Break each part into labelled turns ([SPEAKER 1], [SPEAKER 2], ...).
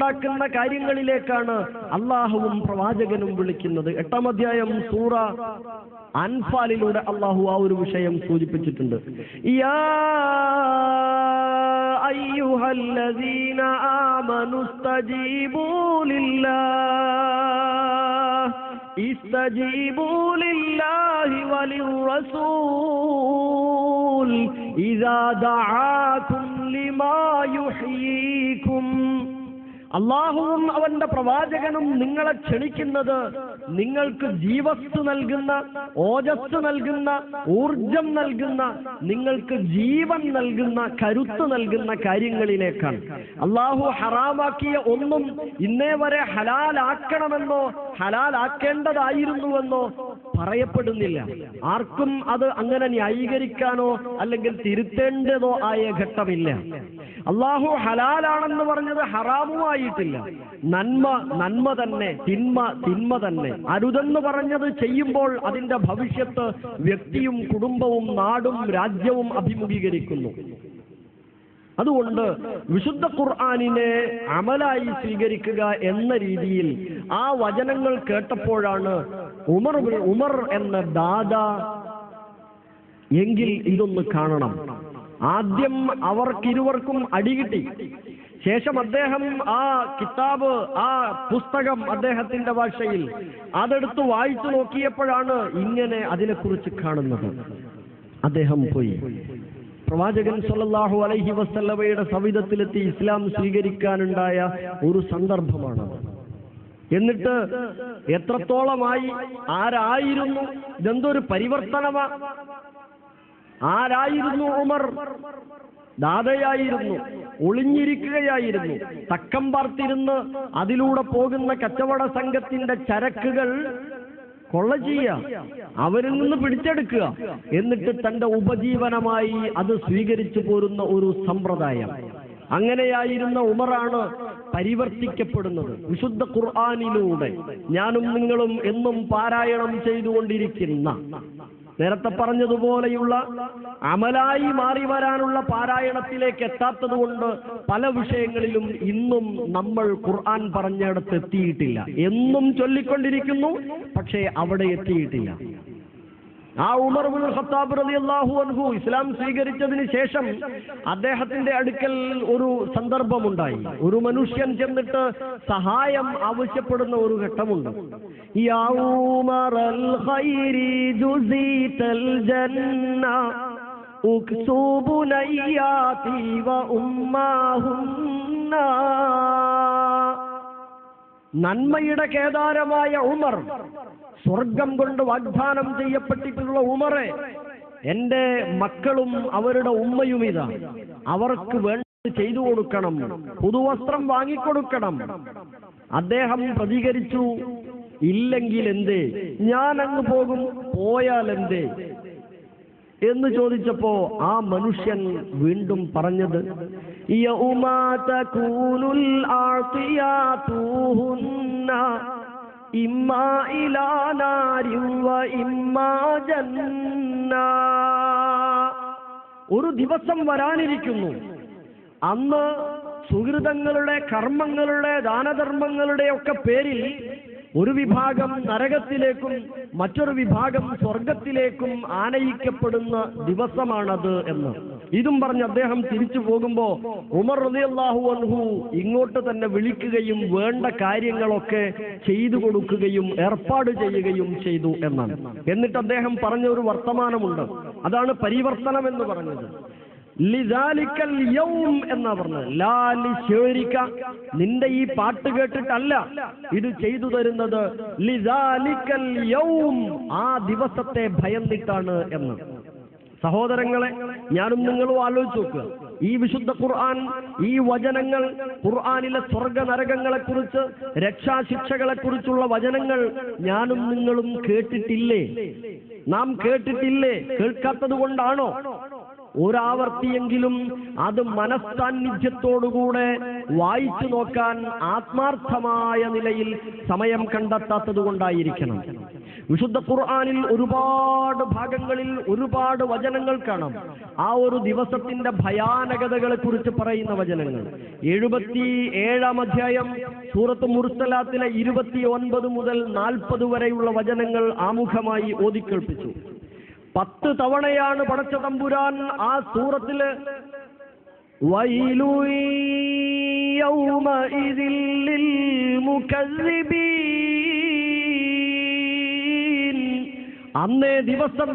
[SPEAKER 1] ഉണ്ടാക്കുന്ന കാര്യങ്ങളിലേക്കാണ് അള്ളാഹുവും പ്രവാചകനും വിളിക്കുന്നത്. എട്ടാം അധ്യായം സൂറ അൻഫാലിലൂടെ അള്ളാഹു ആ ഒരു വിഷയം സൂചിപ്പിച്ചിട്ടുണ്ട്. ഇസ്തജീബൂലില്ലാഹി വലിറസൂൽ ഇദാ ദഅാകും ലിമാ അള്ളാഹുവും അവന്റെ പ്രവാചകനും നിങ്ങളെ ക്ഷണിക്കുന്നത് നിങ്ങൾക്ക് ജീവസ് നൽകുന്ന ഓജസ് നൽകുന്ന ഊർജം നൽകുന്ന നിങ്ങൾക്ക് ജീവൻ നൽകുന്ന കരുത്ത് നൽകുന്ന കാര്യങ്ങളിലേക്കാണ്. അള്ളാഹു ഹറാമാക്കിയ ഒന്നും ഇന്നേ വരെ ഹലാലാക്കണമെന്നോ ഹലാലാക്കേണ്ടതായിരുന്നുവെന്നോ പറയപ്പെടുന്നില്ല. ആർക്കും അത് അങ്ങനെ ന്യായീകരിക്കാനോ അല്ലെങ്കിൽ തിരുത്തേണ്ടതോ ആയ ഘട്ടമില്ല. അള്ളാഹു ഹലാലാണെന്ന് പറഞ്ഞത് ഹറാമുമായിട്ടില്ല നന്മ നന്മ തന്നെ തിന്മ തിന്മ തന്നെ. അരുതെന്ന് പറഞ്ഞത് ചെയ്യുമ്പോൾ അതിന്റെ ഭവിഷ്യത്ത് വ്യക്തിയും കുടുംബവും നാടും രാജ്യവും അഭിമുഖീകരിക്കുന്നു. അതുകൊണ്ട് വിശുദ്ധ ഖുർആാനിനെ അമലായി സ്വീകരിക്കുക എന്ന രീതിയിൽ ആ വചനങ്ങൾ കേട്ടപ്പോഴാണ് ഉമർ ഉമർ എന്ന ദാദ എങ്കിൽ ഇതൊന്ന് കാണണം. ആദ്യം അവർക്കിരുവർക്കും അടികിട്ടി ശേഷം അദ്ദേഹം ആ കിതാബ് ആ പുസ്തകം അദ്ദേഹത്തിന്റെ ഭാഷയിൽ അതെടുത്ത് വായിച്ചു നോക്കിയപ്പോഴാണ് ഇങ്ങനെ അതിനെക്കുറിച്ച് കാണുന്നത്. അദ്ദേഹം പോയി. പ്രവാചകൻ സല്ലാഹു അലൈഹി വസല്ലവയുടെ സവിധത്തിലെത്തി ഇസ്ലാം സ്വീകരിക്കാനുണ്ടായ ഒരു സന്ദർഭമാണ്. എന്നിട്ട് എത്രത്തോളമായി ആരായിരുന്നു? ഇതെന്തൊരു പരിവർത്തനമാ? ആരായിരുന്നു ഉമർ? ദാതയായിരുന്നു ഒളിഞ്ഞിരിക്കുകയായിരുന്നു. തക്കം പാർത്തിരുന്ന് അതിലൂടെ പോകുന്ന കച്ചവട സംഘത്തിന്റെ ചരക്കുകൾ കൊള്ള ചെയ്യുക അവരിൽ നിന്ന് പിടിച്ചെടുക്കുക എന്നിട്ട് തന്റെ ഉപജീവനമായി അത് സ്വീകരിച്ചു പോരുന്ന ഒരു സമ്പ്രദായം. അങ്ങനെയായിരുന്ന ഉമറാണ് പരിവർത്തിക്കപ്പെടുന്നത്. വിശുദ്ധ ഖുർആാനിലൂടെ ഞാനും നിങ്ങളും എന്നും പാരായണം ചെയ്തുകൊണ്ടിരിക്കുന്ന നേരത്തെ പറഞ്ഞതുപോലെയുള്ള അമലായി മാറി വരാനുള്ള പാരായണത്തിലേക്ക് എത്താത്തത് കൊണ്ട് പല വിഷയങ്ങളിലും ഇന്നും നമ്മൾ ഖുർആൻ പറഞ്ഞിടത്ത് എത്തിയിട്ടില്ല. എന്നും ചൊല്ലിക്കൊണ്ടിരിക്കുന്നു പക്ഷേ അവിടെ എത്തിയിട്ടില്ല. ആ ഉമർ ബിൻ ഖത്താബ് റളിയല്ലാഹു അൻഹു ഇസ്ലാം സ്വീകരിച്ചതിന് ശേഷം അദ്ദേഹത്തിന്റെ അടുക്കൽ ഒരു സന്ദർഭമുണ്ടായി. ഒരു മനുഷ്യൻ ചെന്നിട്ട് സഹായം ആവശ്യപ്പെടുന്ന ഒരു ഘട്ടമുണ്ട്. യാ ഖൈരി ജന്ന ഉക്സൂബുനയ്യാതി വ നന്മയുടെ കേദാരമായ ഉമർ സ്വർഗം കൊണ്ട് വാഗ്ദാനം ചെയ്യപ്പെട്ടിട്ടുള്ള ഉമറെ എന്റെ മക്കളും അവരുടെ ഉമ്മയും ഇതാ. അവർക്ക് വേണ്ടത് ചെയ്തു കൊടുക്കണം പുതുവസ്ത്രം വാങ്ങിക്കൊടുക്കണം. അദ്ദേഹം പ്രതികരിച്ചു ഇല്ലെങ്കിൽ എന്തേ? ഞാൻ അങ്ങ് പോകും പോയാൽ എന്തേ? എന്ന് ചോദിച്ചപ്പോ ആ മനുഷ്യൻ വീണ്ടും പറഞ്ഞത് യൗമ تكون الأعطيات هن إما إلى വ وإما جنة ഒരു ദിവസം വരാനിരിക്കുന്നു. അന്ന് സുഹൃതങ്ങളുടെ കർമ്മങ്ങളുടെ ദാനധർമ്മങ്ങളുടെ ഒക്കെ പേരിൽ ഒരു വിഭാഗം നരകത്തിലേക്കും മറ്റൊരു വിഭാഗം സ്വർഗത്തിലേക്കും ആനയിക്കപ്പെടുന്ന ദിവസമാണത് എന്ന്. ഇതും പറഞ്ഞ് അദ്ദേഹം തിരിച്ചു പോകുമ്പോ ഉമർ റതിയല്ലാഹു അൻഹു ഇങ്ങോട്ട് തന്നെ വിളിക്കുകയും വേണ്ട കാര്യങ്ങളൊക്കെ ചെയ്തു കൊടുക്കുകയും ഏർപ്പാട് ചെയ്യുകയും ചെയ്തു എന്നാണ്. എന്നിട്ട് അദ്ദേഹം പറഞ്ഞ ഒരു വർത്തമാനമുണ്ട്. അതാണ് പരിവർത്തനം എന്ന് പറഞ്ഞത്. യൗം എന്നാ പറഞ്ഞത്. ലാലി ശേരിക്ക നിന്റെ ഈ പാട്ട് കേട്ടിട്ടല്ല ഇത് ചെയ്തു തരുന്നത്. ലിദാലിക്കൽ യൗം ആ ദിവസത്തെ ഭയന്നിട്ടാണ് എന്ന്. സഹോദരങ്ങളെ ഞാനും നിങ്ങളും ആലോചിച്ച് നോക്കുക. ഈ വിശുദ്ധ ഖുർആൻ ഈ വചനങ്ങൾ ഖുർആാനിലെ സ്വർഗ നരകങ്ങളെക്കുറിച്ച് രക്ഷാശിക്ഷകളെക്കുറിച്ചുള്ള രക്ഷാശിക്ഷകളെ കുറിച്ചുള്ള വചനങ്ങൾ ഞാനും നിങ്ങളും കേട്ടിട്ടില്ലേ? നാം കേട്ടിട്ടില്ലേ? കേൾക്കാത്തത് കൊണ്ടാണോ? ഒരാവർത്തിയെങ്കിലും അത് മനസ്സാന്നിധ്യത്തോടുകൂടെ വായിച്ചു നോക്കാൻ ആത്മാർത്ഥമായ നിലയിൽ സമയം കണ്ടെത്താത്തത് കൊണ്ടായിരിക്കണം. വിശുദ്ധ ഖുർആാനിൽ ഒരുപാട് ഭാഗങ്ങളിൽ ഒരുപാട് വചനങ്ങൾ കാണാം. ആ ഒരു ദിവസത്തിന്റെ ഭയാനകതകളെ കുറിച്ച് പറയുന്ന വചനങ്ങൾ. എഴുപത്തി ഏഴാം അധ്യായം സൂറത്ത് മുർസലാത്തിലെ ഇരുപത്തി ഒൻപത് മുതൽ നാൽപ്പത് വരെയുള്ള വചനങ്ങൾ ആമുഖമായി ഓതിക്കേൾപ്പിച്ചു. പത്ത് തവണയാണ് പടച്ച തമ്പുരാൻ ആ സൂറത്തിൽ അന്നേ ദിവസം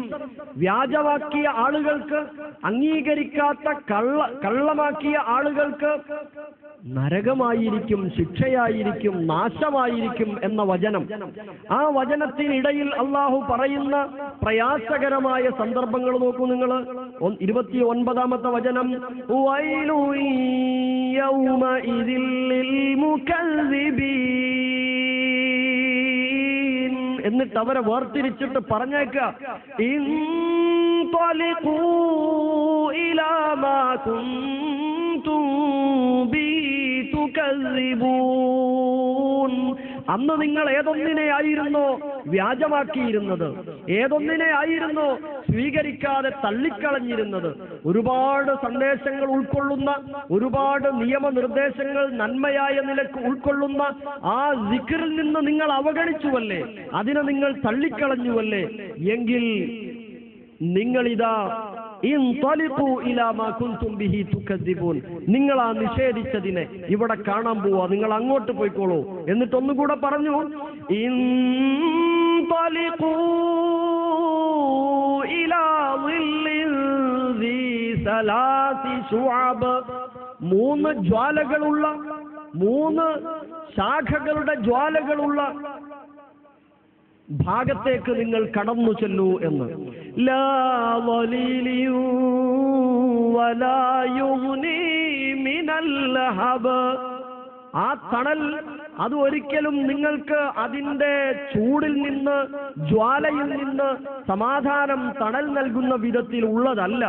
[SPEAKER 1] വ്യാജമാക്കിയ ആളുകൾക്ക് അംഗീകരിക്കാത്ത കള്ള കള്ളമാക്കിയ ആളുകൾക്ക് നരകമായിരിക്കും ശിക്ഷയായിരിക്കും നാശമായിരിക്കും എന്ന വചനം. ആ വചനത്തിനിടയിൽ അള്ളാഹു പറയുന്ന പ്രയാസകരമായ സന്ദർഭങ്ങൾ നോക്കൂ നിങ്ങൾ. ഇരുപത്തി ഒൻപതാമത്തെ വചനം. ലിൽമുകദ്ദിബീൻ. എന്നിട്ട് അവരെ വേർതിരിച്ചിട്ട് പറഞ്ഞേക്ക ഇൻതലിഖൂ ഇലാ മാ കുന്തും ബിഹി അന്ന് നിങ്ങൾ ഏതൊന്നിനെ ആയിരുന്നോ വ്യാജമാക്കിയിരുന്നത്? ഏതൊന്നിനെ ആയിരുന്നോ സ്വീകരിക്കാതെ തള്ളിക്കളഞ്ഞിരുന്നത്? ഒരുപാട് സന്ദേശങ്ങൾ ഉൾക്കൊള്ളുന്ന ഒരുപാട് നിയമനിർദ്ദേശങ്ങൾ നന്മയായ നിലയ്ക്ക് ഉൾക്കൊള്ളുന്ന ആ സിഖറിൽ നിന്ന് നിങ്ങൾ അവഗണിച്ചുവല്ലേ? അതിനെ നിങ്ങൾ തള്ളിക്കളഞ്ഞുവല്ലേ? എങ്കിൽ നിങ്ങളിതാ. നിങ്ങൾ ആ നിഷേധിച്ചതിനെ ഇവിടെ കാണാൻ പോവാ. നിങ്ങൾ അങ്ങോട്ട് പോയിക്കോളൂ. എന്നിട്ടൊന്നുകൂടെ പറഞ്ഞു ഇൻതലിഖൂ മൂന്ന് ജ്വാലകളുള്ള മൂന്ന് ശാഖകളുടെ ജ്വാലകളുള്ള ഭാഗത്തേക്ക് നിങ്ങൾ കടന്നു ചെല്ലൂ എന്ന്. ആ തണൽ അത് ഒരിക്കലും നിങ്ങൾക്ക് അതിന്റെ ചൂടിൽ നിന്ന് ജ്വാലയിൽ നിന്ന് സമാധാനം തണൽ നൽകുന്ന വിധത്തിൽ ഉള്ളതല്ല.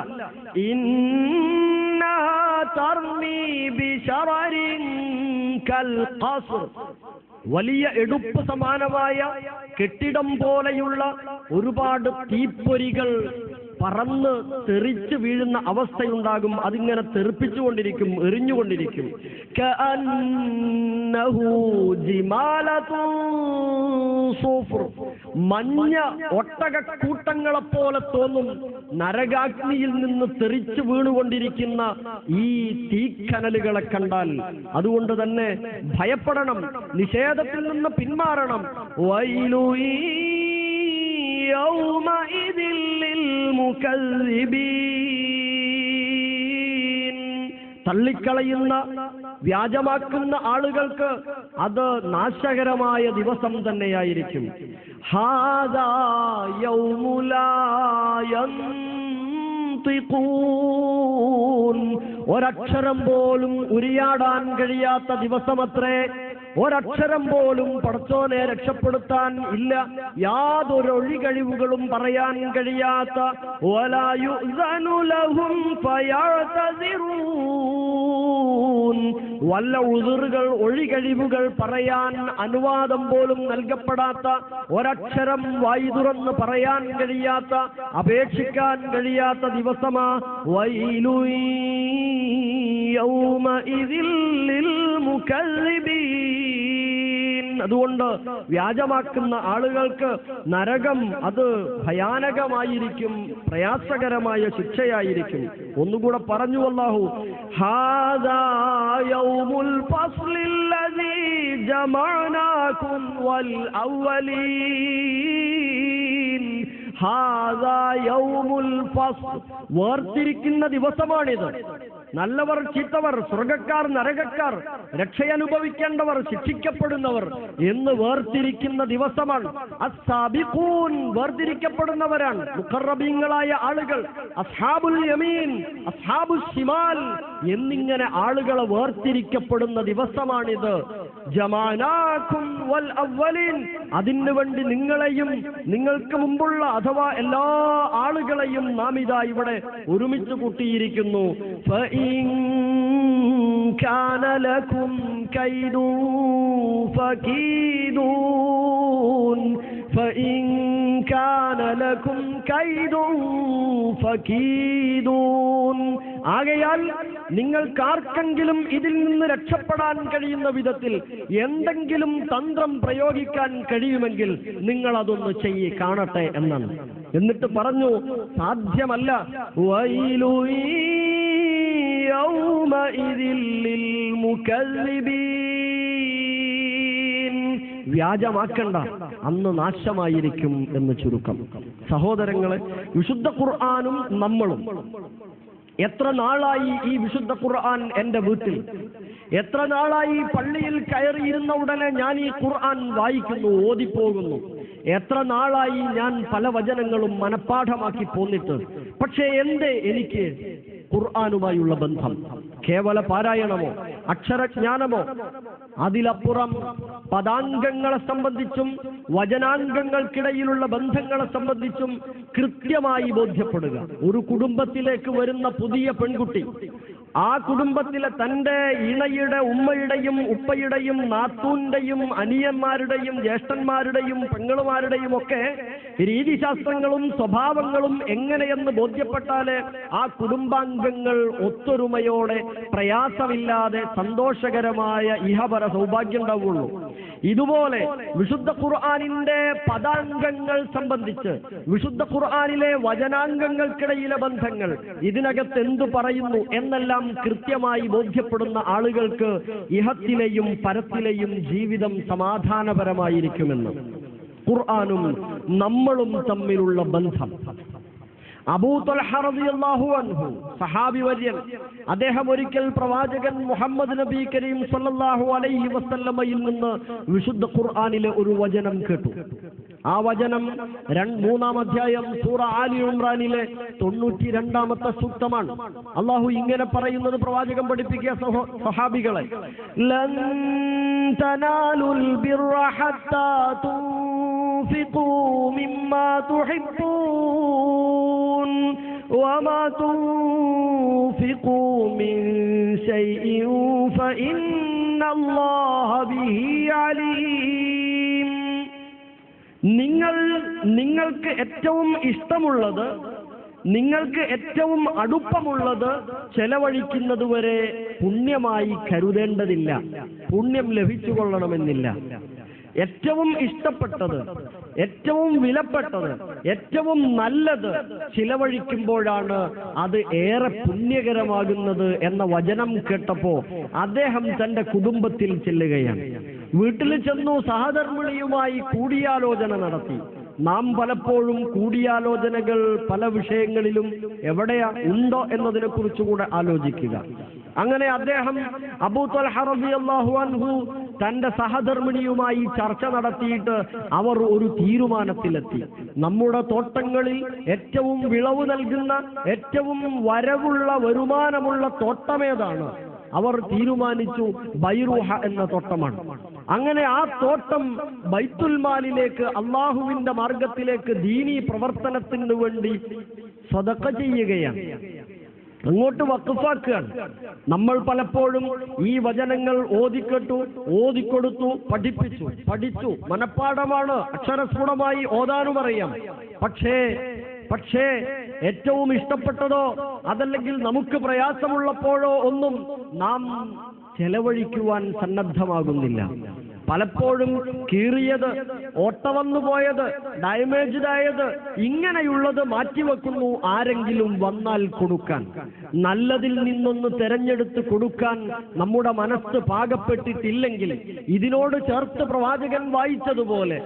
[SPEAKER 1] വലിയ എടുപ്പ് സമാനമായ കെട്ടിടം പോലെയുള്ള ഒരുപാട് തീപ്പൊരികൾ പറന്ന് തെറിച്ച് വീഴുന്ന അവസ്ഥയുണ്ടാകും. അതിങ്ങനെ തെറിപ്പിച്ചുകൊണ്ടിരിക്കും എറിഞ്ഞുകൊണ്ടിരിക്കും. മഞ്ഞ ഒട്ടക കൂട്ടങ്ങളെ പോലെ തോന്നും. നരകാഗ്നിയിൽ നിന്ന് തെറിച്ചു വീണുകൊണ്ടിരിക്കുന്ന ഈ തീക്കനലുകളെ കണ്ടാൽ അതുകൊണ്ട് തന്നെ ഭയപ്പെടണം നിഷേധത്തിൽ നിന്ന് പിന്മാറണം. വൈലു يومئذ للمكذبين തള്ളിക്കളയുന്ന വ്യാജമാക്കുന്ന ആളുകൾക്ക് അത് നാശകരമായ ദിവസം തന്നെയായിരിക്കും ഹാദാ യൗമുലാ യന്തിഖൂൻ. ഒരക്ഷരം പോലും ഉരിയാടാൻ കഴിയാത്ത ദിവസമത്രേ ഒരക്ഷരം പോലും പടച്ചോനെ രക്ഷപ്പെടുത്താൻ ഇല്ല യാതൊരു ഒഴികഴിവുകളും പറയാൻ കഴിയാത്ത. വല്ല ഉതിറുകൾ ഒഴികഴിവുകൾ പറയാൻ അനുവാദം പോലും നൽകപ്പെടാത്ത ഒരക്ഷരം വായി തുറന്ന് പറയാൻ കഴിയാത്ത അപേക്ഷിക്കാൻ കഴിയാത്ത ദിവസമാ വൈലു യൗമഇദിൽ ലിൽമുകദ്ദിബീൻ. അതുകൊണ്ട് വ്യാജമാക്കുന്ന ആളുകൾക്ക് നരകം അത് ഭയാനകമായിരിക്കും പ്രയാസകരമായ ശിക്ഷയായിരിക്കും. ഒന്നുകൂടെ പറഞ്ഞു അല്ലാഹു വേർതിരിക്കുന്ന ദിവസമാണിത്. നല്ലവർ ചീത്തവർ സ്വർഗക്കാർ നരകക്കാർ രക്ഷയനുഭവിക്കേണ്ടവർ ശിക്ഷിക്കപ്പെടുന്നവർ എന്ന് വേർതിരിക്കുന്ന ദിവസമാണ്. അസ്സാബിഖൂൻ വേർതിരിക്കപ്പെടുന്നവരാണ്. മുഖറബീങ്ങളായ ആളുകൾ അസ്ഹാബുൽ യമീൻ അസ്ഹാബുൽ ഷിമാൽ എന്നിങ്ങനെ ആളുകളെ വേർതിരിക്കപ്പെടുന്ന ദിവസമാണിത്. ജമാനാക്കും വൽ വേണ്ടി നിങ്ങളെയും നിങ്ങൾക്ക് മുമ്പുള്ള അഥവാ എല്ലാ ആളുകളെയും നാം ഇതാ ഇവിടെ ഒരുമിച്ച് കൂട്ടിയിരിക്കുന്നു. فإن كان لكم كيد فكيدون فإن كان لكم كيد فكيدون ആകയാൽ നിങ്ങൾക്കാർക്കെങ്കിലും ഇതിൽ നിന്ന് രക്ഷപ്പെടാൻ കഴിയുന്ന വിധത്തിൽ എന്തെങ്കിലും തന്ത്രം പ്രയോഗിക്കാൻ കഴിയുമെങ്കിൽ നിങ്ങൾ അതൊന്ന് ചെയ്യി കാണട്ടെ എന്നാണ് എന്നിട്ട് പറഞ്ഞു സാധ്യമല്ല വൈലു യൗമഇദിൽ ലിൽമുകല്ലിബീൻ. വ്യാജമാക്കണ്ട. അന്ന് നാശമായിരിക്കും എന്ന് ചുരുക്കം. സഹോദരങ്ങളെ വിശുദ്ധ ഖുർആാനും നമ്മളും. എത്ര നാളായി ഈ വിശുദ്ധ ഖുർആൻ എന്റെ വീട്ടിൽ? എത്ര നാളായി പള്ളിയിൽ കയറിയിരുന്ന ഉടനെ ഞാൻ ഈ ഖുർആൻ വായിക്കുന്നു ഓതിപ്പോകുന്നു? എത്ര നാളായി ഞാൻ പല വചനങ്ങളും മനഃപ്പാഠമാക്കി പോന്നിട്ട്? പക്ഷേ എന്തേ എനിക്ക്? ഖുർആാനുമായുള്ള ബന്ധം. കേവല പാരായണമോ അക്ഷരജ്ഞാനമോ? അതിലപ്പുറം പദാംഗങ്ങളെ സംബന്ധിച്ചും വചനാംഗങ്ങൾക്കിടയിലുള്ള ബന്ധങ്ങളെ സംബന്ധിച്ചും കൃത്യമായി ബോധ്യപ്പെടുക. ഒരു കുടുംബത്തിലേക്ക് വരുന്ന പുതിയ പെൺകുട്ടി ആ കുടുംബത്തിലെ തന്റെ ഇണയുടെ ഉമ്മയുടെയും ഉപ്പയുടെയും നാത്തൂന്റെയും അനിയന്മാരുടെയും ജ്യേഷ്ഠന്മാരുടെയും പെങ്ങളുമാരുടെയും ഒക്കെ രീതിശാസ്ത്രങ്ങളും സ്വഭാവങ്ങളും എങ്ങനെയെന്ന് ബോധ്യപ്പെട്ടാൽ ആ കുടുംബാംഗങ്ങൾ ഒത്തൊരുമയോടെ പ്രയാസമില്ലാതെ സന്തോഷകരമായ ഇഹപര സൗഭാഗ്യം ഉണ്ടാവുള്ളൂ ഇതുപോലെ വിശുദ്ധ ഖുർആാനിന്റെ പദാംഗങ്ങൾ സംബന്ധിച്ച് വിശുദ്ധ ഖുർആാനിലെ വചനാംഗങ്ങൾക്കിടയിലെ ബന്ധങ്ങൾ ഇതിനകത്ത് എന്തു പറയുന്നു എന്നെല്ലാം കൃത്യമായി ബോധ്യപ്പെടുന്ന ആളുകൾക്ക് ഇഹത്തിലെയും പരത്തിലെയും ജീവിതം സമാധാനപരമായിരിക്കുമെന്ന്. ഖുർആാനും നമ്മളും തമ്മിലുള്ള ബന്ധം. അബൂ ത്വൽഹ റളിയല്ലാഹു അൻഹു സഹാബി വര്യൻ അദ്ദേഹം ഒരിക്കൽ പ്രവാചകൻ മുഹമ്മദ് നബി കരീം സല്ലല്ലാഹു അലൈഹി വസല്ലമയിൽ നിന്ന് വിശുദ്ധ ഖുർആനിലെ ഒരു വചനം കേട്ടു ആ വചനം രണ്ട് മൂന്നാം അധ്യായം സൂറ ആലി ഇമ്രാനിലെ തൊണ്ണൂറ്റി രണ്ടാമത്തെ സൂക്തമാണ് അള്ളാഹു ഇങ്ങനെ പറയുന്നത് പ്രവാചകൻ പഠിപ്പിക്കുക സഹോ- സഹാബികളെ ലൻ തനാലുൽ ബിർറ ഹത്താ تنفقوا مما تحبون وما تنفقوا من شيء فإن الله به عليم നിങ്ങൾ നിങ്ങൾക്ക് ഏറ്റവും ഇഷ്ടമുള്ളത് നിങ്ങൾക്ക് ഏറ്റവും അടുപ്പമുള്ളത് ചെലവഴിക്കുന്നത് വരെ പുണ്യമായി കരുതേണ്ടതില്ല പുണ്യം ലഭിച്ചു കൊള്ളണമെന്നില്ല ഏറ്റവും ഇഷ്ടപ്പെട്ടത് ഏറ്റവും വിലപ്പെട്ടത് ഏറ്റവും നല്ലത് ചിലവഴിക്കുമ്പോഴാണ് അത് ഏറെ പുണ്യകരമാകുന്നത് എന്ന വചനം കേട്ടപ്പോ അദ്ദേഹം തന്റെ കുടുംബത്തിൽ ചെല്ലുകയാണ്. വീട്ടിൽ ചെന്നു സഹധർമ്മിണിയുമായി കൂടിയാലോചന നടത്തി. നാം പലപ്പോഴും കൂടിയാലോചനകൾ പല വിഷയങ്ങളിലും എവിടെയാ ഉണ്ടോ എന്നതിനെ കുറിച്ചുകൂടെ ആലോചിക്കുക. അങ്ങനെ അദ്ദേഹം അബൂ ത്വൽഹ അൻഹു തന്റെ സഹധർമ്മിണിയുമായി ചർച്ച നടത്തിയിട്ട് അവർ ഒരു തീരുമാനത്തിലെത്തി. നമ്മുടെ തോട്ടങ്ങളിൽ ഏറ്റവും വിളവ് നൽകുന്ന ഏറ്റവും വരവുള്ള വരുമാനമുള്ള തോട്ടമേതാണ്. അവർ തീരുമാനിച്ചു ബൈറുഹ എന്ന തോട്ടമാണ്. അങ്ങനെ ആ തോട്ടം ബൈത്തുൽമാലിലേക്ക് അള്ളാഹുവിന്റെ മാർഗത്തിലേക്ക് ദീനി പ്രവർത്തനത്തിന് വേണ്ടി സ്വതക്ക ചെയ്യുകയാണ്. അങ്ങോട്ട് വക്കുഫാക്കുകയാണ് നമ്മൾ പലപ്പോഴും ഈ വചനങ്ങൾ ഓതിക്കെട്ടു ഓതിക്കൊടുത്തു പഠിപ്പിച്ചു. പഠിച്ചു. മനഃപ്പാഠമാണ് അക്ഷരസ്ഫുടമായി ഓതാനും അറിയാം. പക്ഷേ പക്ഷേ ഏറ്റവും ഇഷ്ടപ്പെട്ടതോ അതല്ലെങ്കിൽ നമുക്ക് പ്രയാസമുള്ളപ്പോഴോ ഒന്നും നാം ചെലവഴിക്കുവാൻ സന്നദ്ധമാകുന്നില്ല. പലപ്പോഴും കീറിയത് ഓട്ട വന്നു പോയത് ഡാമേജ്ഡ് ആയത് ഇങ്ങനെയുള്ളത് മാറ്റിവെക്കുന്നു ആരെങ്കിലും വന്നാൽ കൊടുക്കാൻ. നല്ലതിൽ നിന്നൊന്ന് തെരഞ്ഞെടുത്ത് കൊടുക്കാൻ നമ്മുടെ മനസ്സ് പാകപ്പെട്ടിട്ടില്ലെങ്കിൽ ഇതിനോട് ചേർത്ത് പ്രവാചകൻ വായിച്ചതുപോലെ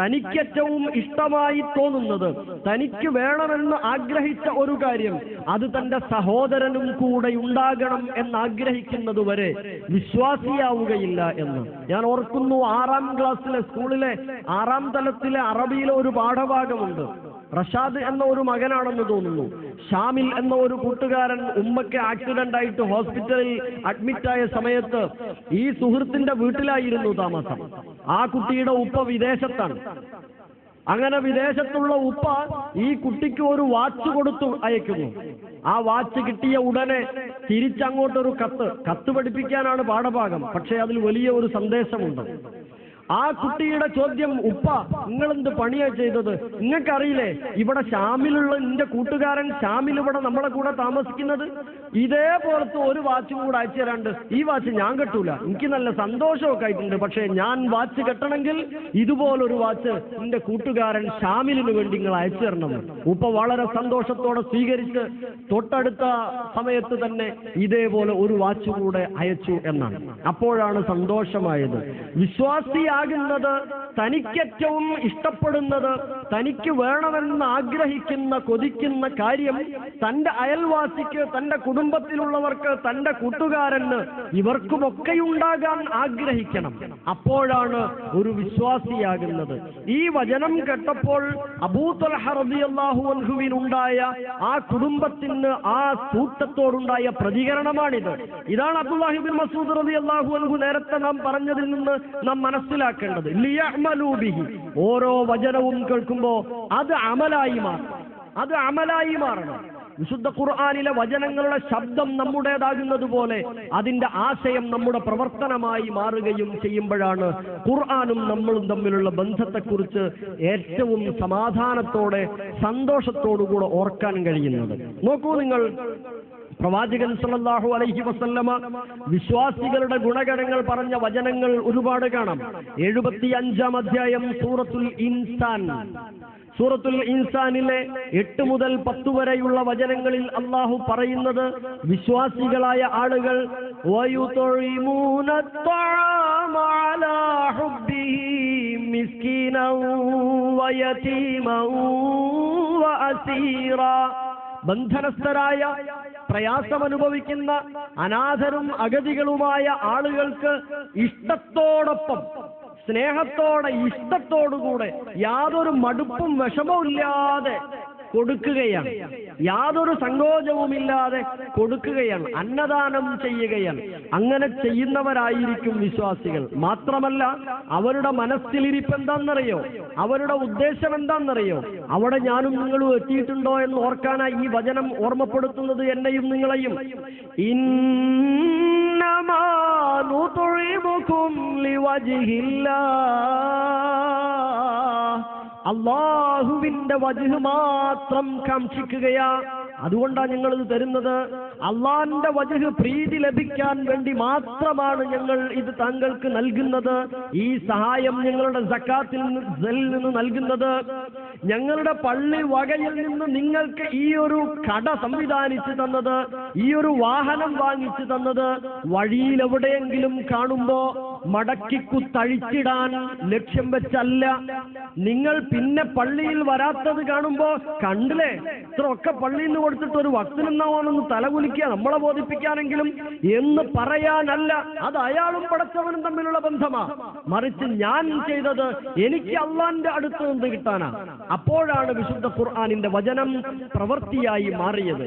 [SPEAKER 1] തനിക്കേറ്റവും ഇഷ്ടമായി തോന്നുന്നത് തനിക്ക് വേണമെന്ന് ആഗ്രഹിച്ച ഒരു കാര്യം അത് തന്റെ സഹോദരനും കൂടെ ഉണ്ടാകണം എന്ന് ആഗ്രഹിക്കുന്നത് വരെ വിശ്വാസിയാവുകയില്ല എന്ന്. ഞാൻ ഓർക്കുന്നു ആറാം ക്ലാസ്സിലെ സ്കൂളിലെ ആറാം തലത്തിലെ അറബിയിലെ ഒരു പാഠഭാഗമുണ്ട്. റഷാദ് എന്ന ഒരു മകനാണെന്ന് തോന്നുന്നു. ഷാമിൽ എന്ന ഒരു കൂട്ടുകാരൻ ഉമ്മയ്ക്ക് ആക്സിഡന്റ് ആയിട്ട് ഹോസ്പിറ്റലിൽ അഡ്മിറ്റ് ആയ സമയത്ത് ഈ സുഹൃത്തിന്റെ വീട്ടിലായിരുന്നു താമസം. ആ കുട്ടിയുടെ ഉപ്പ വിദേശത്താണ്. അങ്ങനെ വിദേശത്തുള്ള ഉപ്പ ഈ കുട്ടിക്ക് ഒരു വാച്ച് കൊടുത്തു അയക്കുന്നു. ആ വാച്ച് കിട്ടിയ ഉടനെ തിരിച്ചങ്ങോട്ടൊരു കത്ത്. കത്ത് പഠിപ്പിക്കാനാണ് പാഠഭാഗം. പക്ഷേ അതിൽ വലിയ ഒരു സന്ദേശമുണ്ട്. ആ കുട്ടിയുടെ ചോദ്യം ഉപ്പ നിങ്ങൾ എന്ത് പണിയാ ചെയ്തത്? നിങ്ങൾക്കറിയില്ലേ ഇവിടെ ഷാമിലുള്ള നിന്റെ കൂട്ടുകാരൻ ഷാമിൽ ഇവിടെ നമ്മളെ കൂടെ താമസിക്കുന്നത്? ഇതേപോലത്തെ ഒരു വാച്ചും കൂടെ അയച്ചു തരാണ്ട്. ഈ വാച്ച് ഞാൻ കെട്ടൂല. എനിക്ക് നല്ല സന്തോഷമൊക്കെ ആയിട്ടുണ്ട്. പക്ഷേ ഞാൻ വാച്ച് കെട്ടണമെങ്കിൽ ഇതുപോലൊരു വാച്ച് നിന്റെ കൂട്ടുകാരൻ ഷാമിലിന് വേണ്ടി നിങ്ങൾ അയച്ചു തരണം. ഉപ്പ വളരെ സന്തോഷത്തോടെ സ്വീകരിച്ച് തൊട്ടടുത്ത സമയത്ത് തന്നെ ഇതേപോലെ ഒരു വാച്ച് കൂടെ അയച്ചു എന്നാണ്. അപ്പോഴാണ് സന്തോഷമായത്. വിശ്വാസിയാകുന്നത് തനിക്കേറ്റവും ഇഷ്ടപ്പെടുന്നത് തനിക്ക് വേണമെന്ന് ആഗ്രഹിക്കുന്ന കൊതിക്കുന്ന കാര്യം തന്റെ അയൽവാസിക്ക് തന്റെ കുടുംബത്തിലുള്ളവർക്ക് തന്റെ കൂട്ടുകാരന് ഇവർക്കുമൊക്കെ ഉണ്ടാകാൻ ആഗ്രഹിക്കണം. അപ്പോഴാണ് ഒരു വിശ്വാസിയാകുന്നത്. ഈ വചനം കേട്ടപ്പോൾ അൻഹുവിനുണ്ടായ ആ കുടുംബത്തിന് ആ കൂട്ടത്തോടുണ്ടായ പ്രതികരണമാണിത്. ഇതാണ് അബ്ദുല്ലാഹിബിൻ മസൂദ് റബി അള്ളാഹു അൻഹു നേരത്തെ നാം പറഞ്ഞതിൽ നിന്ന് നാം മനസ്സിലാക്കേണ്ടത് ലിയമലൂബിഹി ഓരോ വചനവും കേൾക്കുമ്പോ അത് അമലായി മാറും. അത് അമലായി മാറണം. വിശുദ്ധ ഖുർആാനിലെ വചനങ്ങളുടെ ശബ്ദം നമ്മുടേതാകുന്നത് പോലെ അതിന്റെ ആശയം നമ്മുടെ പ്രവർത്തനമായി മാറുകയും ചെയ്യുമ്പോഴാണ് ഖുർആാനും നമ്മളും തമ്മിലുള്ള ബന്ധത്തെക്കുറിച്ച് ഏറ്റവും സമാധാനത്തോടെ സന്തോഷത്തോടുകൂടെ ഓർക്കാൻ കഴിയുന്നത്. നോക്കൂ നിങ്ങൾ. പ്രവാചകൻ സല്ലാഹു അലൈഹി വസല്ലമ വിശ്വാസികളുടെ ഗുണഗണങ്ങൾ പറഞ്ഞ വചനങ്ങൾ ഒരുപാട് കാണാം. എഴുപത്തി അഞ്ചാം അധ്യായം സൂറത്തുൽ ഇൻസാൻ. സൂറത്തുൽ ഇൻസാനിലെ എട്ട് മുതൽ പത്ത് വരെയുള്ള വചനങ്ങളിൽ അള്ളാഹു പറയുന്നത് വിശ്വാസികളായ ആളുകൾ ബന്ധനസ്ഥരായ പ്രയാസമനുഭവിക്കുന്ന അനാഥരും അഗതികളുമായ ആളുകൾക്ക് ഇഷ്ടത്തോടൊപ്പം സ്നേഹത്തോടെ ഇഷ്ടത്തോടുകൂടെ യാതൊരു മടുപ്പും വിഷമവും ഇല്ലാതെ കൊടുക്കുകയാണ്. യാതൊരു സങ്കോചവുമില്ലാതെ കൊടുക്കുകയാണ്. അന്നദാനം ചെയ്യുകയാണ്. അങ്ങനെ ചെയ്യുന്നവരായിരിക്കും വിശ്വാസികൾ. മാത്രമല്ല അവരുടെ മനസ്സിലിരിപ്പ് എന്താണെന്നറിയോ? അവരുടെ ഉദ്ദേശം എന്താണെന്നറിയോ? അവിടെ ഞാനും നിങ്ങളും എത്തിയിട്ടുണ്ടോ എന്ന് ഓർക്കാനായി ഈ വചനം ഓർമ്മപ്പെടുത്തുന്നത് എന്നെയും നിങ്ങളെയും. ഇന്നമാ അള്ളാഹുവിന്റെ വജുഹ് മാത്രം കാക്ഷിക്കുകയാ. അതുകൊണ്ടാണ് ഞങ്ങൾ ഇത് തരുന്നത്. അള്ളാന്റെ വജുഹ് പ്രീതി ലഭിക്കാൻ വേണ്ടി മാത്രമാണ് ഞങ്ങൾ ഇത് താങ്കൾക്ക് നൽകുന്നത്. ഈ സഹായം ഞങ്ങളുടെ സക്കാത്തിൽ നിന്ന് നൽകുന്നത്. ഞങ്ങളുടെ പള്ളി വകയിൽ നിന്ന് നിങ്ങൾക്ക് ഈ ഒരു കട സംവിധാനിച്ചു തന്നത് ഈ ഒരു വാഹനം വാങ്ങിച്ചു തന്നത് വഴിയിൽ എവിടെയെങ്കിലും കാണുമ്പോ മടക്കി കുത്തഴിച്ചിടാൻ ലക്ഷ്യം വെച്ചല്ല. നിങ്ങൾ പിന്നെ പള്ളിയിൽ വരാത്തത് കാണുമ്പോ കണ്ടില്ലേ? ഇത്ര ഒക്കെ പള്ളിയിൽ നിന്ന് കൊടുത്തിട്ട് ഒരു വക്തിനെന്നാവാനൊന്ന് തലകുലിക്കുക നമ്മളെ ബോധിപ്പിക്കാനെങ്കിലും എന്ന് പറയാനല്ല. അത് അയാളും പടച്ചവനും തമ്മിലുള്ള ബന്ധമാ. മറിച്ച് ഞാൻ ചെയ്തത് എനിക്ക് അള്ളാന്റെ അടുത്ത് നിന്ന് കിട്ടാനാ. അപ്പോഴാണ് വിശുദ്ധ ഖുർആാനിന്റെ വചനം പ്രവൃത്തിയായി മാറിയത്.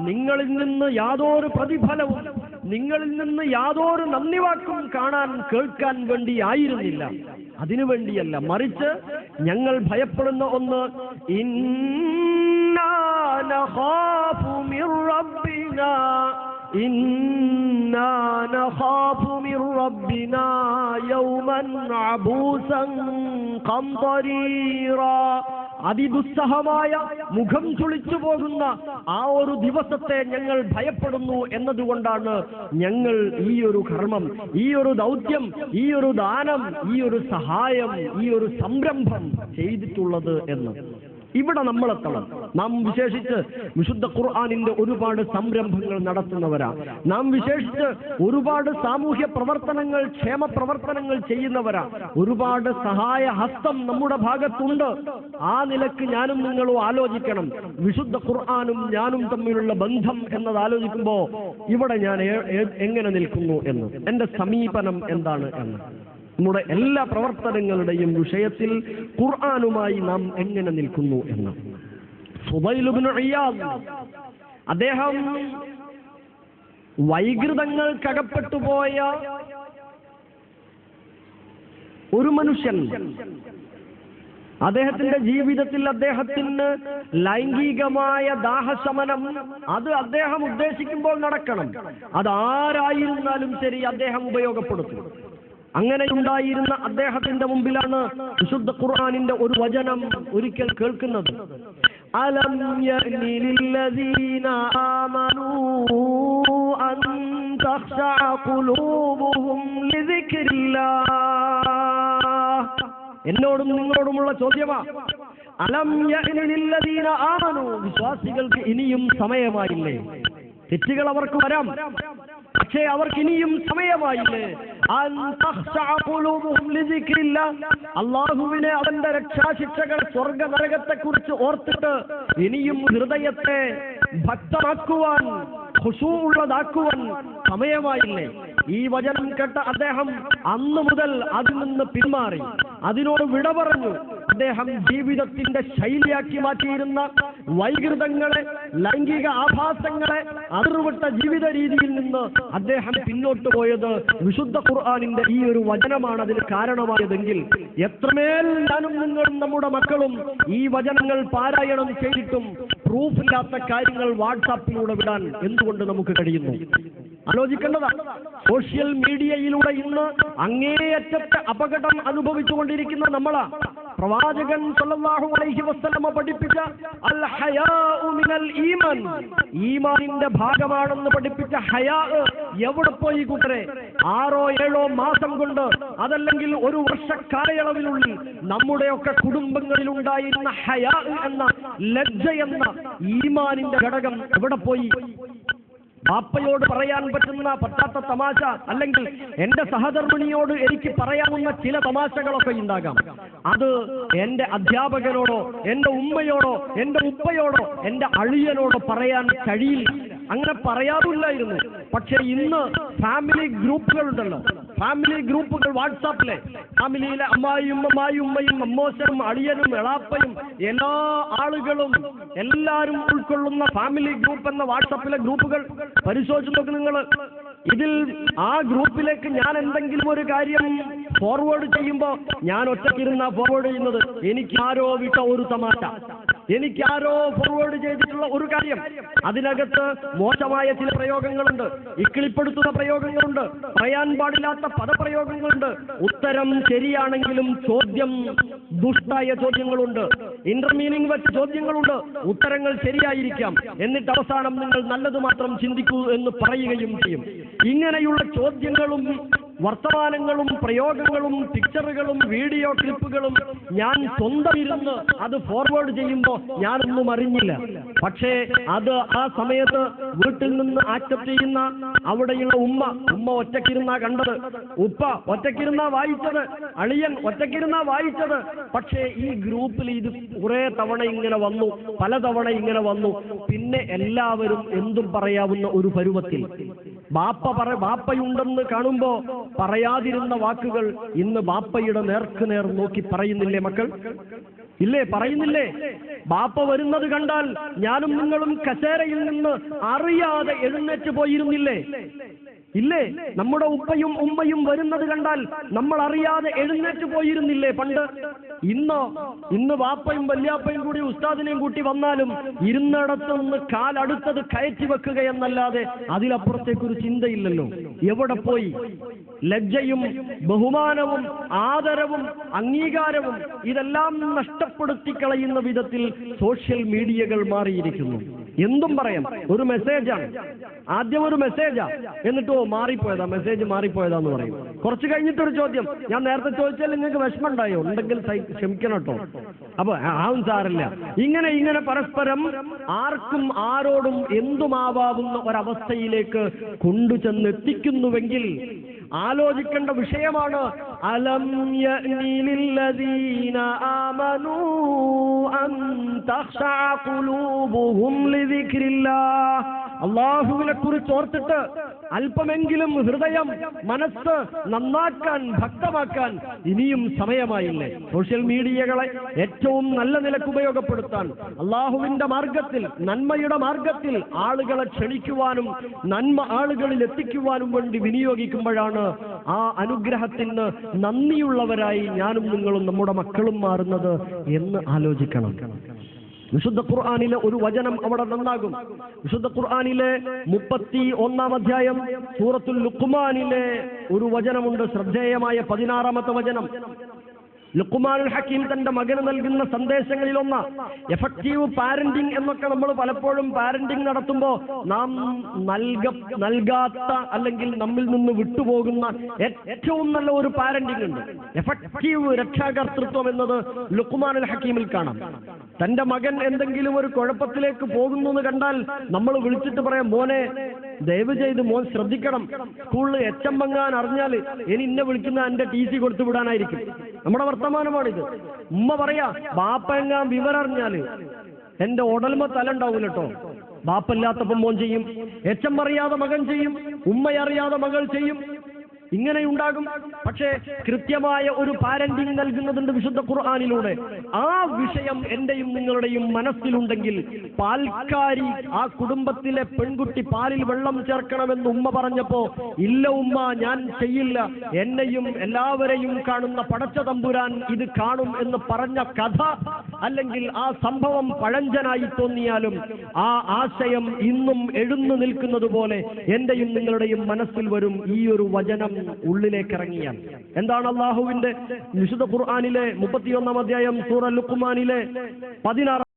[SPEAKER 1] നിങ്ങളിൽ നിന്ന് യാതൊരു പ്രതിഫലവും നിങ്ങളിൽ നിന്ന് യാതൊരു നന്ദിവാക്കും കാണാൻ കേൾക്കാൻ വേണ്ടി ആയിരുന്നില്ല. അതിനു വേണ്ടിയല്ല മറിച്ച് ഞങ്ങൾ ഭയപ്പെടുന്ന ഒന്ന് ഇന്നാ അതിദുസ്സഹമായ മുഖം ചുളിച്ചു പോകുന്ന ആ ഒരു ദിവസത്തെ ഞങ്ങൾ ഭയപ്പെടുന്നു എന്നതുകൊണ്ടാണ് ഞങ്ങൾ ഈ ഒരു കർമ്മം ഈ ഒരു ദൗത്യം ഈ ഒരു ദാനം ഈ ഒരു സഹായം ഈ ഒരു സംരംഭം ചെയ്തിട്ടുള്ളത് എന്ന്. ഇവിടെ നമ്മളെത്തണം നാം വിശേഷിച്ച് വിശുദ്ധ ഖുർആാനിന്റെ ഒരുപാട് സംരംഭങ്ങൾ നടത്തുന്നവരാ. നാം വിശേഷിച്ച് ഒരുപാട് സാമൂഹ്യ പ്രവർത്തനങ്ങൾ ക്ഷേമ പ്രവർത്തനങ്ങൾ ചെയ്യുന്നവരാ. ഒരുപാട് സഹായ ഹസ്തം നമ്മുടെ ഭാഗത്തുണ്ട്. ആ നിലയ്ക്ക് ഞാനും നിങ്ങളും ആലോചിക്കണം. വിശുദ്ധ ഖുർആാനും ഞാനും തമ്മിലുള്ള ബന്ധം എന്നത് ആലോചിക്കുമ്പോ ഇവിടെ ഞാൻ എങ്ങനെ നിൽക്കുന്നു എന്ന്. എന്റെ സമീപനം എന്താണ് എന്ന്. നമ്മുടെ എല്ലാ പ്രവർത്തനങ്ങളുടെയും വിഷയത്തിൽ ഖുർആാനുമായി നാം എങ്ങനെ നിൽക്കുന്നു എന്ന്. അദ്ദേഹം വൈകൃതങ്ങൾക്കകപ്പെട്ടുപോയ ഒരു മനുഷ്യൻ. അദ്ദേഹത്തിന്റെ ജീവിതത്തിൽ അദ്ദേഹത്തിന് ലൈംഗികമായ ദാഹശമനം അത് അദ്ദേഹം ഉദ്ദേശിക്കുമ്പോൾ നടക്കണം. അത് ആരായിരുന്നാലും ശരി അദ്ദേഹം ഉപയോഗപ്പെടുത്തും. അങ്ങനെ ഉണ്ടായിരുന്ന അദ്ദേഹത്തിന്റെ മുമ്പിലാണ് വിശുദ്ധ ഖുർആാനിന്റെ ഒരു വചനം ഒരിക്കൽ കേൾക്കുന്നത്. അലം എന്നോടും നിങ്ങളോടുമുള്ള ചോദ്യമാ. അലം ആമനൂ. വിശ്വാസികൾക്ക് ഇനിയും സമയമായില്ലേ? തെറ്റുകൾ അവർക്ക് വരാം. പക്ഷേ അവർക്ക് ഇനിയും സമയമായില്ലേ? അള്ളാഹുവിനെ അവന്റെ രക്ഷാശിക്ഷകൾ സ്വർഗ നരകത്തെ കുറിച്ച് ഓർത്തിട്ട് ഇനിയും ഹൃദയത്തെ ഭക്തമാക്കുവാൻ ഖുശൂ ഉള്ളതാക്കുവാൻ സമയമായില്ലേ? ഈ വചനം കേട്ട അദ്ദേഹം അന്ന് മുതൽ അതിൽ നിന്ന് പിന്മാറി. അതിനോട് വിട പറഞ്ഞു. അദ്ദേഹം ജീവിതത്തിന്റെ ശൈലിയാക്കി മാറ്റിയിരുന്ന വൈകൃതങ്ങളെ ലൈംഗിക ആഭാസങ്ങളെ അതിർവിട്ട ജീവിത രീതിയിൽ നിന്ന് അദ്ദേഹം പിന്നോട്ട് പോയത് വിശുദ്ധ ഖുർആാനിന്റെ ഈ ഒരു വചനമാണ് അതിന് കാരണമായതെങ്കിൽ എത്രമേൽ ഞാനും നിങ്ങളും നമ്മുടെ മക്കളും ഈ വചനങ്ങൾ പാരായണം ചെയ്തിട്ടും പ്രൂഫില്ലാത്ത കാര്യങ്ങൾ വാട്സാപ്പിലൂടെ വിടാൻ എന്തുകൊണ്ട് നമുക്ക് കഴിയുന്നു? ആലോചിക്കേണ്ടതാ സോഷ്യൽ മീഡിയയിലൂടെ ഇന്ന് അങ്ങേയറ്റത്തെ അപകടം അനുഭവിച്ചുകൊണ്ടിരിക്കുന്ന നമ്മളാ. പ്രവാചകൻ സല്ലല്ലാഹു അലൈഹി വസല്ലമ പഠിപ്പിച്ച അൽ ഹയാഉ മിനൽ ഈമാൻ. ഈമാനിന്റെ ഭാഗമാണെന്ന് പഠിപ്പിച്ച ഹയാ എവിടെ പോയി കൂട്ടരെ? ആറോ ഏഴോ മാസം കൊണ്ട് അതല്ലെങ്കിൽ ഒരു വർഷ കാലയളവിനുള്ളിൽ നമ്മുടെയൊക്കെ കുടുംബങ്ങളിൽ ഉണ്ടായിരുന്ന ഹയാ എന്ന ലജ്ജ എന്ന ഈമാനിന്റെ ഘടകം എവിടെ പോയി? ബാപ്പയോട് പറയാൻ പറ്റുന്ന പറ്റാത്ത തമാശ അല്ലെങ്കിൽ എന്റെ സഹധർമ്മിണിയോട് എനിക്ക് പറയാവുന്ന ചില തമാശകളൊക്കെ ഉണ്ടാകാം. അത് എന്റെ അധ്യാപകരോടോ എന്റെ ഉമ്മയോടോ എന്റെ ഉപ്പയോടോ എന്റെ അളിയനോടോ പറയാൻ കഴിയില്ല. അങ്ങനെ പറയാറില്ലായിരുന്നു പക്ഷെ ഇന്ന് ഫാമിലി ഗ്രൂപ്പുകൾ ഉണ്ടല്ലോ ഫാമിലി ഗ്രൂപ്പുകൾ വാട്സാപ്പിലെ. ഫാമിലിയിലെ അമ്മായിയും ഉമ്മയും അമ്മോശനും അളിയനും എളാപ്പയും എല്ലാ ആളുകളും എല്ലാവരും ഉൾക്കൊള്ളുന്ന ഫാമിലി ഗ്രൂപ്പ് എന്ന വാട്സാപ്പിലെ ഗ്രൂപ്പുകൾ. പരിശോധിച്ച് നോക്ക് നിങ്ങൾ. ഇതിൽ ആ ഗ്രൂപ്പിലേക്ക് ഞാൻ എന്തെങ്കിലും ഒരു കാര്യം ഫോർവേഡ് ചെയ്യുമ്പോൾ ഞാൻ ഒറ്റക്കിരുന്ന ഫോർവേഡ് ചെയ്യുന്നത്. എനിക്ക് ആരോ വിട്ട ഒരു തമാശ. എനിക്ക് ആരോ ഫോർവേഡ് ചെയ്തിട്ടുള്ള ഒരു കാര്യം. അതിനകത്ത് മോശമായ ചില പ്രയോഗങ്ങളുണ്ട്. ഇക്കിളിപ്പെടുത്തുന്ന പ്രയോഗങ്ങളുണ്ട്. പറയാൻ പാടില്ലാത്ത പദപ്രയോഗങ്ങളുണ്ട് ഉത്തരം ശരിയാണെങ്കിലും ചോദ്യം ദുഷ്ടായ ചോദ്യങ്ങളുണ്ട്. ഇന്റർമീനിങ് വെച്ച് ചോദ്യങ്ങളുണ്ട്. ഉത്തരങ്ങൾ ശരിയായിരിക്കാം. എന്നിട്ട് അവസാനം നിങ്ങൾ നല്ലത് മാത്രം ചിന്തിക്കൂ എന്ന് പറയുകയും ചെയ്യും. ഇങ്ങനെയുള്ള ചോദ്യങ്ങളും വർത്തമാനങ്ങളും പ്രയോഗങ്ങളും പിക്ചറുകളും വീഡിയോ ക്ലിപ്പുകളും ഞാൻ സ്വന്തം ഇരുന്ന് അത് ഫോർവേഡ് ചെയ്യുമ്പോൾ ഞാനൊന്നും അറിഞ്ഞില്ല. പക്ഷേ അത് ആ സമയത്ത് വീട്ടിൽ നിന്ന് ആക്സെപ്റ്റ് ചെയ്യുന്ന അവിടെയുള്ള ഉമ്മ ഉമ്മ ഒറ്റക്കിരുന്നാ കണ്ടത്. ഉപ്പ ഒറ്റക്കിരുന്ന വായിച്ചത്. അളിയൻ ഒറ്റക്കിരുന്ന വായിച്ചത്. പക്ഷേ ഈ ഗ്രൂപ്പിൽ ഇത് കുറെ തവണ ഇങ്ങനെ വന്നു പലതവണ ഇങ്ങനെ വന്നു. പിന്നെ എല്ലാവരും എന്തും പറയാവുന്ന ഒരു പരുവത്തിൽ ബാപ്പ പറ ബാപ്പയുണ്ടെന്ന് കാണുമ്പോ പറയാതിരുന്ന വാക്കുകൾ ഇന്ന് ബാപ്പയുടെ നേർക്ക് നേർ നോക്കി പറയുന്നില്ലേ മക്കൾ? ഇല്ലേ? പറയുന്നില്ലേ? ബാപ്പ വരുന്നത് കണ്ടാൽ ഞാനും നിങ്ങളും കസേരയിൽ നിന്ന് അറിയാതെ എഴുന്നേറ്റ് പോയിരുന്നില്ലേ? ഇല്ലേ? നമ്മുടെ ഉപ്പയും ഉമ്മയും വരുന്നത് കണ്ടാൽ നമ്മൾ അറിയാതെ എഴുന്നേറ്റ് പോയിരുന്നില്ലേ പണ്ട്? ഇന്നോ? ഇന്ന് വാപ്പയും വല്യാപ്പയും കൂടി ഉസ്താദിനെയും കൂട്ടി വന്നാലും ഇരുന്നിടത്ത് നിന്ന് കാലടുത്തത് കയറ്റി വെക്കുക എന്നല്ലാതെ അതിലപ്പുറത്തേക്ക് ഒരു ചിന്തയില്ലല്ലോ. എവിടെ പോയി? ലജ്ജയും ബഹുമാനവും ആദരവും അംഗീകാരവും ഇതെല്ലാം നഷ്ടപ്പെടുത്തി കളയുന്ന വിധത്തിൽ സോഷ്യൽ മീഡിയകൾ മാറിയിരിക്കുന്നു. എന്തും പറയാം. ഒരു മെസ്സേജാണ് ആദ്യം ഒരു മെസ്സേജാ എന്നിട്ടോ മാറിപ്പോയതാ. മെസ്സേജ് മാറിപ്പോയതാന്ന് പറയും. കുറച്ച് കഴിഞ്ഞിട്ടൊരു ചോദ്യം. ഞാൻ നേരത്തെ ചോദിച്ചാൽ നിങ്ങൾക്ക് വിഷമം ഉണ്ടായോ ഉണ്ടെങ്കിൽ ക്ഷമിക്കണം കേട്ടോ. അപ്പൊ ആവും സാറില്ല ഇങ്ങനെ ഇങ്ങനെ പരസ്പരം ആർക്കും ആരോടും എന്തുമാവാവുന്ന ഒരവസ്ഥയിലേക്ക് കൊണ്ടുചെന്നെത്തിക്കുന്നുവെങ്കിൽ ആലോചിക്കേണ്ട വിഷയമാണ്. അലം യഅ്നി ലില്ലദീന ആമനൂ അൻ ഖുലൂബുഹും അള്ളാഹുവിനെ കുറിച്ച് ഓർത്തിട്ട് അല്പമെങ്കിലും ഹൃദയം മനസ്സ് നന്നാക്കാൻ ഭക്തമാക്കാൻ ഇനിയും സമയമായില്ലേ? സോഷ്യൽ മീഡിയകളെ ഏറ്റവും നല്ല നിലയ്ക്ക് ഉപയോഗപ്പെടുത്താൻ അള്ളാഹുവിന്റെ മാർഗത്തിൽ നന്മയുടെ മാർഗത്തിൽ ആളുകളെ ക്ഷണിക്കുവാനും നന്മ ആളുകളിൽ എത്തിക്കുവാനും വേണ്ടി വിനിയോഗിക്കുമ്പോഴാണ് ആ അനുഗ്രഹത്തിന് നന്ദിയുള്ളവരായി ഞാനും നിങ്ങളും നമ്മുടെ മക്കളും മാറുന്നത് എന്ന് ആലോചിക്കണം. വിശുദ്ധ ഖുർആാനിലെ ഒരു വചനം അവിടെ നന്നാകും. വിശുദ്ധ ഖുർആാനിലെ മുപ്പത്തി ഒന്നാം അധ്യായം സൂറത്തുൽ ലുക്കുമാനിലെ ഒരു വചനമുണ്ട്. ശ്രദ്ധേയമായ പതിനാറാമത്തെ വചനം. ലുക്കുമാനുൽ ഹക്കീം തന്റെ മകന് നൽകുന്ന സന്ദേശങ്ങളിൽ ഒന്ന് എഫക്റ്റീവ് പാരന്റിംഗ് എന്നൊക്കെ നമ്മൾ പലപ്പോഴും പാരന്റിംഗ് നടത്തുമ്പോൾ നാം നൽക നൽകാത്ത അല്ലെങ്കിൽ നമ്മിൽ നിന്ന് വിട്ടുപോകുന്ന ഏറ്റവും നല്ല ഒരു പാരന്റിംഗ് ഉണ്ട്. എഫക്റ്റീവ് രക്ഷാകർത്തൃത്വം എന്നത് ലുക്കുമാനുൽ ഹക്കീമിൽ കാണാം. തന്റെ മകൻ എന്തെങ്കിലും ഒരു കുഴപ്പത്തിലേക്ക് പോകുന്നു എന്ന് കണ്ടാൽ നമ്മൾ വിളിച്ചിട്ട് പറയാം മോനെ ദയവ് ചെയ്ത് മോൻ ശ്രദ്ധിക്കണം. സ്കൂളിൽ എച്ചം പങ്കാൻ അറിഞ്ഞാൽ ഇനി ഇന്നെ വിളിക്കുന്ന എന്റെ ടി സി കൊടുത്തു വിടാനായിരിക്കും. നമ്മുടെ വർത്തമാനമാണിത്. ഉമ്മ പറയാ ബാപ്പ എങ്ങാൻ വിവരം അറിഞ്ഞാൽ എന്റെ ഉടൽമ തല ഉണ്ടാവൂല കേട്ടോ ബാപ്പല്ലാത്തപ്പം മോൻ ചെയ്യും. എച്ചം അറിയാതെ മകൻ ചെയ്യും. ഉമ്മയറിയാതെ മകൾ ചെയ്യും. ഇങ്ങനെയുണ്ടാകും. പക്ഷേ കൃത്യമായ ഒരു പാരന്റിങ് നൽകുന്നതുണ്ട് വിശുദ്ധ ഖുർആാനിലൂടെ. ആ വിഷയം എന്റെയും നിങ്ങളുടെയും മനസ്സിലുണ്ടെങ്കിൽ പാൽക്കാരി ആ കുടുംബത്തിലെ പെൺകുട്ടി പാലിൽ വെള്ളം ചേർക്കണമെന്ന് ഉമ്മ പറഞ്ഞപ്പോ ഇല്ല ഉമ്മ ഞാൻ ചെയ്യില്ല. എന്നെയും എല്ലാവരെയും കാണുന്ന പടച്ച തമ്പുരാൻ ഇത് കാണും എന്ന് പറഞ്ഞ കഥ അല്ലെങ്കിൽ ആ സംഭവം പഴഞ്ചനായി തോന്നിയാലും ആ ആശയം ഇന്നും എഴുന്നു നിൽക്കുന്നത് പോലെ എന്റെയും നിങ്ങളുടെയും മനസ്സിൽ വരും ഈ ഒരു വചനം ഉള്ളിലേക്ക് ഇറങ്ങിയ. എന്താണ് അള്ളാഹുവിന്റെ വിശുദ്ധ ഖുർആാനിലെ മുപ്പത്തിയൊന്നാം അധ്യായം സൂറ ലുക്കുമാനിലെ പതിനാറ്